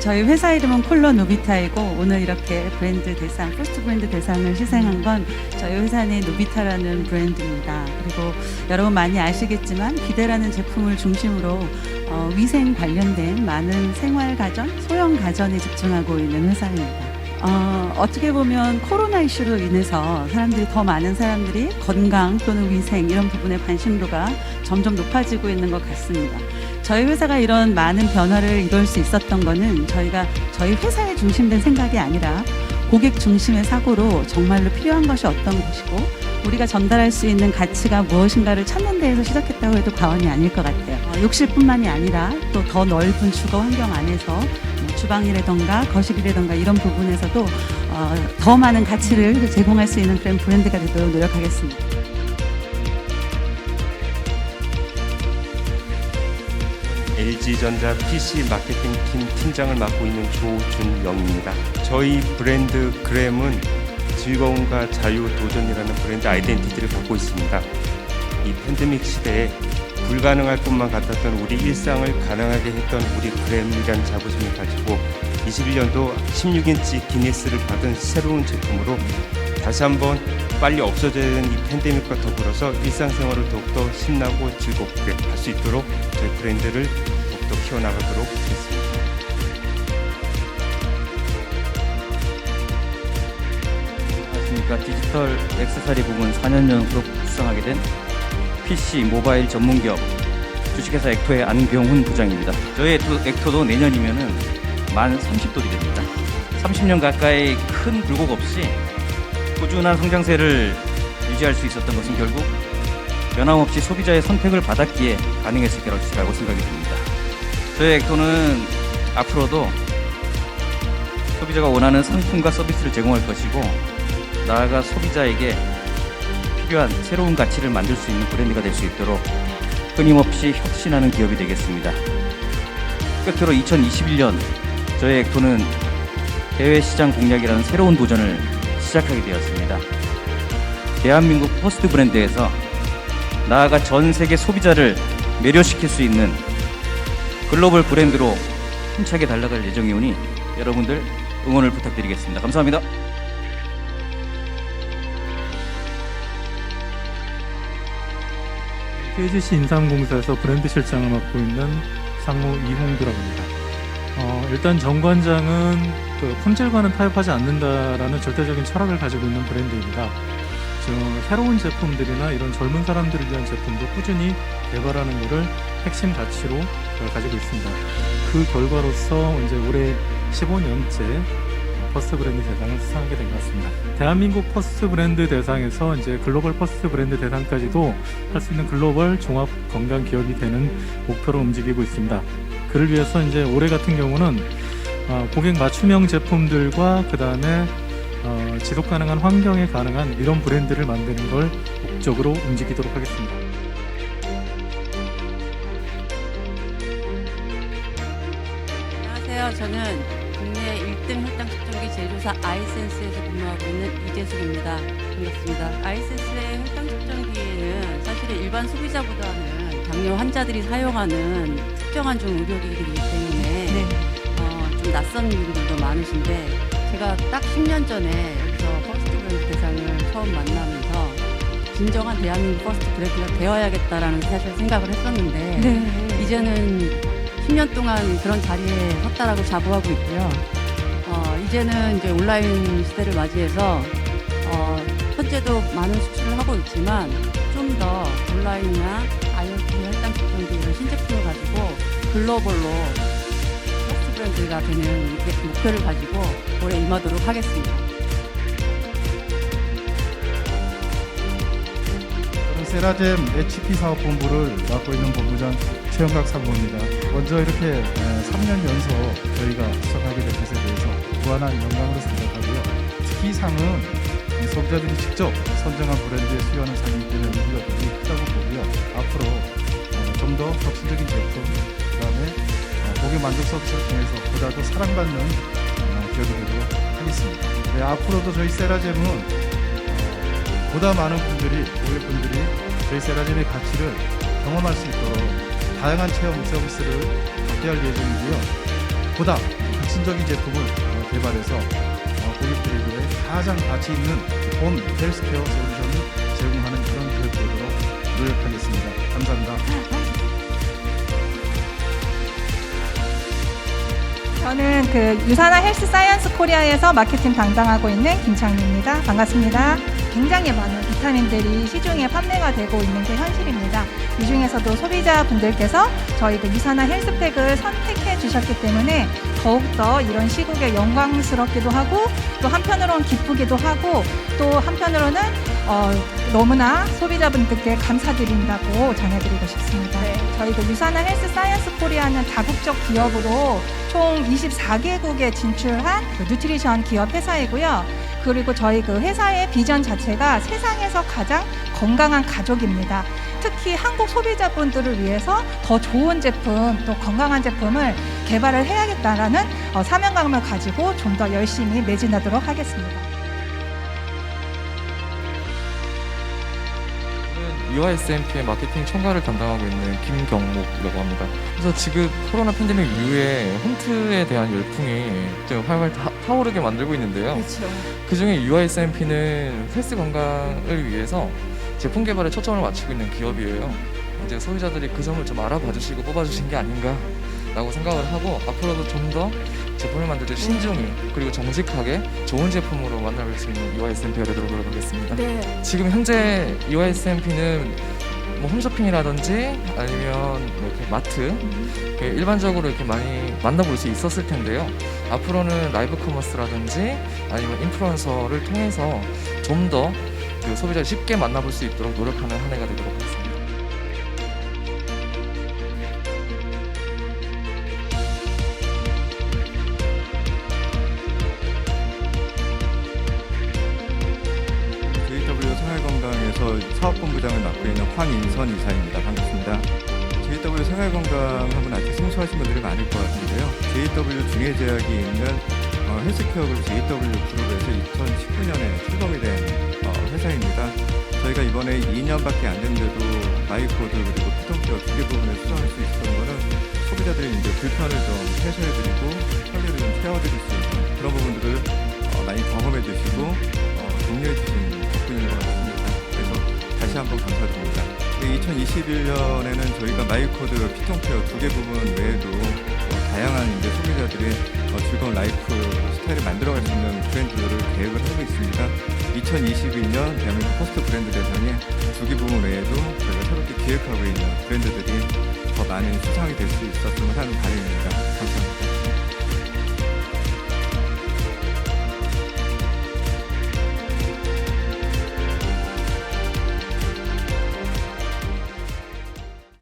저희 회사 이름은 콜로 노비타이고 오늘 이렇게 브랜드 대상, 포스트 브랜드 대상을 시상한 건 저희 회사 내 노비타라는 브랜드입니다. 그리고 여러분 많이 아시겠지만 비데라는 제품을 중심으로 어, 위생 관련된 많은 생활 가전, 소형 가전에 집중하고 있는 회사입니다. 어, 어떻게 보면 코로나 이슈로 인해서 사람들이 더 많은 사람들이 건강 또는 위생 이런 부분에 관심도가 점점 높아지고 있는 것 같습니다. 저희 회사가 이런 많은 변화를 이룰 수 있었던 거는 저희가 저희 회사에 중심된 생각이 아니라 고객 중심의 사고로 정말로 필요한 것이 어떤 것이고 우리가 전달할 수 있는 가치가 무엇인가를 찾는 데에서 시작했다고 해도 과언이 아닐 것 같아요. 어, 욕실뿐만이 아니라 또 더 넓은 주거 환경 안에서 뭐 주방이라던가 거실이라던가 이런 부분에서도 어, 더 많은 가치를 제공할 수 있는 그런 브랜드가 되도록 노력하겠습니다. LG전자 PC 마케팅팀 팀장을 맡고 있는 조준영입니다. 저희 브랜드 그램은 즐거움과 자유 도전이라는 브랜드 아이덴티티를 갖고 있습니다. 이 팬데믹 시대에 불가능할 것만 같았던 우리 일상을 가능하게 했던 우리 그램이라는 자부심을 가지고 21년도 16인치 기니스를 받은 새로운 제품으로 다시 한번 빨리 없어져야 되는 이 팬데믹과 더불어서 일상생활을 더욱더 신나고 즐겁게 할 수 있도록 저희 브랜드를 더욱더 키워나가도록 하겠습니다. 안녕하십니까 디지털 액세서리 부문 4년 연속 수상하게 된 PC 모바일 전문 기업 주식회사 엑토의 안병훈 부장입니다. 저희 엑토, 엑토도 내년이면은 만 30돌이 됩니다. 30년 가까이 큰 굴곡 없이 꾸준한 성장세를 유지할 수 있었던 것은 결국 변함없이 소비자의 선택을 받았기에 가능했을 것이라고 생각이 듭니다. 저희 엑토는 앞으로도 소비자가 원하는 상품과 서비스를 제공할 것이고 나아가 소비자에게 필요한 새로운 가치를 만들 수 있는 브랜드가 될 수 있도록 끊임없이 혁신하는 기업이 되겠습니다. 끝으로 2021년 저희 엑토는 해외 시장 공략이라는 새로운 도전을 시작하게 되었습니다. 대한민국 포스트 브랜드에서 나아가 전 세계 소비자를 매료시킬 수 있는 글로벌 브랜드로 힘차게 달려갈 예정이오니 여러분들 응원을 부탁드리겠습니다. 감사합니다. KGC 인삼공사에서 브랜드 실장을 맡고 있는 상무 이홍두라고 합니다. 어, 일단 정관장은 그 품질과는 타협하지 않는다라는 절대적인 철학을 가지고 있는 브랜드입니다. 새로운 제품들이나 이런 젊은 사람들을 위한 제품도 꾸준히 개발하는 것을 핵심 가치로 가지고 있습니다. 그 결과로서 이제 올해 15년째 퍼스트 브랜드 대상을 수상하게 된 것 같습니다. 대한민국 퍼스트 브랜드 대상에서 이제 글로벌 퍼스트 브랜드 대상까지도 할 수 있는 글로벌 종합 건강 기업이 되는 목표로 움직이고 있습니다. 그를 위해서 이제 올해 같은 경우는 어, 고객 맞춤형 제품들과 그 다음에 어, 지속 가능한 환경에 가능한 이런 브랜드를 만드는 걸 목적으로 움직이도록 하겠습니다. 안녕하세요. 저는 국내 1등 혈당 측정기 제조사 아이센스에서 근무하고 있는 이재숙입니다. 반갑습니다. 아이센스의 혈당 측정기에는 사실은 일반 소비자보다는 당뇨 환자들이 사용하는 특정한 좀 의료기기이기 때문에 어, 좀 낯선 분들도 많으신데 제가 딱 10년 전에 여기서 퍼스트 브랜드 대상을 처음 만나면서 진정한 대한민국 퍼스트 브랜드가 되어야겠다라는 사실 생각을 했었는데 이제는 10년 동안 그런 자리에 섰다라고 자부하고 있고요. 어, 이제는 이제 온라인 시대를 맞이해서 어, 현재도 많은 수출을 하고 있지만 좀 더 온라인이나 IoT 혈당 측정기 이런 신제품을 가지고 글로벌로 퍼스트 브랜드가 되는 목표를 가지고 올해 임하도록 하겠습니다. 세라젬 HP 사업본부를 맡고 있는 본부장 최영각 상무입니다. 먼저 이렇게 3년 연속 저희가 수상하게 된 것에 대해서 무한한 영광으로 생각하고요. 특히 상은 이 소비자들이 직접 선정한 브랜드에 수여하는 상이기 때문에 의미가 굉장히 크다고 보고요. 앞으로 어, 좀더 혁신적인 제품, 그 다음에 어, 고객 만족 서비스를 통해서 보다 더 사랑받는 어, 기업이 되도록 하겠습니다. 네, 앞으로도 저희 세라젬은 어, 보다 많은 분들이 고객분들이 저희 세라젬의 가치를 경험할 수 있도록 다양한 체험 서비스를 확대할 예정이고요. 보다 혁신적인 제품을 어, 개발해서 어, 고객들에게 가장 가치 있는 홈 헬스케어 솔루션을 제공하는 그런 기업이 되도록 노력하겠습니다. 감사합니다. 저는 그 유산화 헬스 사이언스 코리아에서 마케팅 담당하고 있는 김창미입니다. 반갑습니다. 굉장히 많은 비타민들이 시중에 판매가 되고 있는 게 현실입니다. 이 중에서도 소비자분들께서 저희 그 유산화 헬스팩을 선택해 주셨기 때문에 더욱더 이런 시국에 영광스럽기도 하고 또 한편으로는 기쁘기도 하고 또 한편으로는 어, 너무나 소비자분들께 감사드린다고 전해드리고 싶습니다. 저희 그 유산화 헬스 사이언스 코리아는 다국적 기업으로 총 24개국에 진출한 그 뉴트리션 기업 회사이고요. 그리고 저희 그 회사의 비전 자체가 세상에서 가장 건강한 가족입니다. 특히 한국 소비자분들을 위해서 더 좋은 제품 또 건강한 제품을 개발을 해야겠다라는 어, 사명감을 가지고 좀 더 열심히 매진하도록 하겠습니다. UISMP의 마케팅 총괄을 담당하고 있는 김경목이라고 합니다. 그래서 지금 코로나 팬데믹 이후에 홈트에 대한 열풍이 좀 활활 타, 타오르게 만들고 있는데요. 그렇죠. 그 중에 UISMP는 헬스 건강을 위해서 제품 개발에 초점을 맞추고 있는 기업이에요. 이제 소비자들이 그 점을 좀 알아봐 주시고 뽑아 주신 게 아닌가라고 생각을 하고 앞으로도 좀더 제품을 만들 때 신중히 그리고 정직하게 좋은 제품으로 만나볼 수 있는 UISMP가 되도록 노력하겠습니다. 네. 지금 현재 UISMP는 뭐 홈쇼핑이라든지 아니면 뭐 이렇게 마트 이렇게 일반적으로 이렇게 많이 만나볼 수 있었을 텐데요. 앞으로는 라이브 커머스라든지 아니면 인플루언서를 통해서 좀더그 소비자를 쉽게 만나볼 수 있도록 노력하는 한 해가 되도록 하겠습니다. 생활건강에서 사업본부장을 맡고 있는 황인선 이사입니다. 반갑습니다. JW 생활건강하면 아직 생소하신 분들이 많을 것 같은데요. JW 중해제약이 있는 어, 헬스케어 그룹 JW 그룹에서 2019년에 출범이 된 어, 회사입니다. 저희가 이번에 2년밖에 안 됐는데도 마이코드 그리고 피톤케어 두개 부분에 수정할 수 있었던 거는 소비자들의 이제 불편을 좀 해소해드리고 편리를 좀 채워드릴 수 있는 그런 부분들을 어, 많이 경험해 주시고 어, 독려해 덕 다시 한번 감사드립니다. 2021년에는 저희가 마이코드 피톤케어 두 개 부분 외에도 어, 다양한 이제 소비자들의 어, 즐거운 라이프 스타일을 만들어갈 수 있는 브랜드들을 계획을 하고 있습니다. 2022년 대한민국 포스트 브랜드 대상에 두 개 부분 외에도 저희가 새롭게 기획하고 있는 브랜드들이 더 많은 수상이 될 수 있었으면 하는 바람입니다.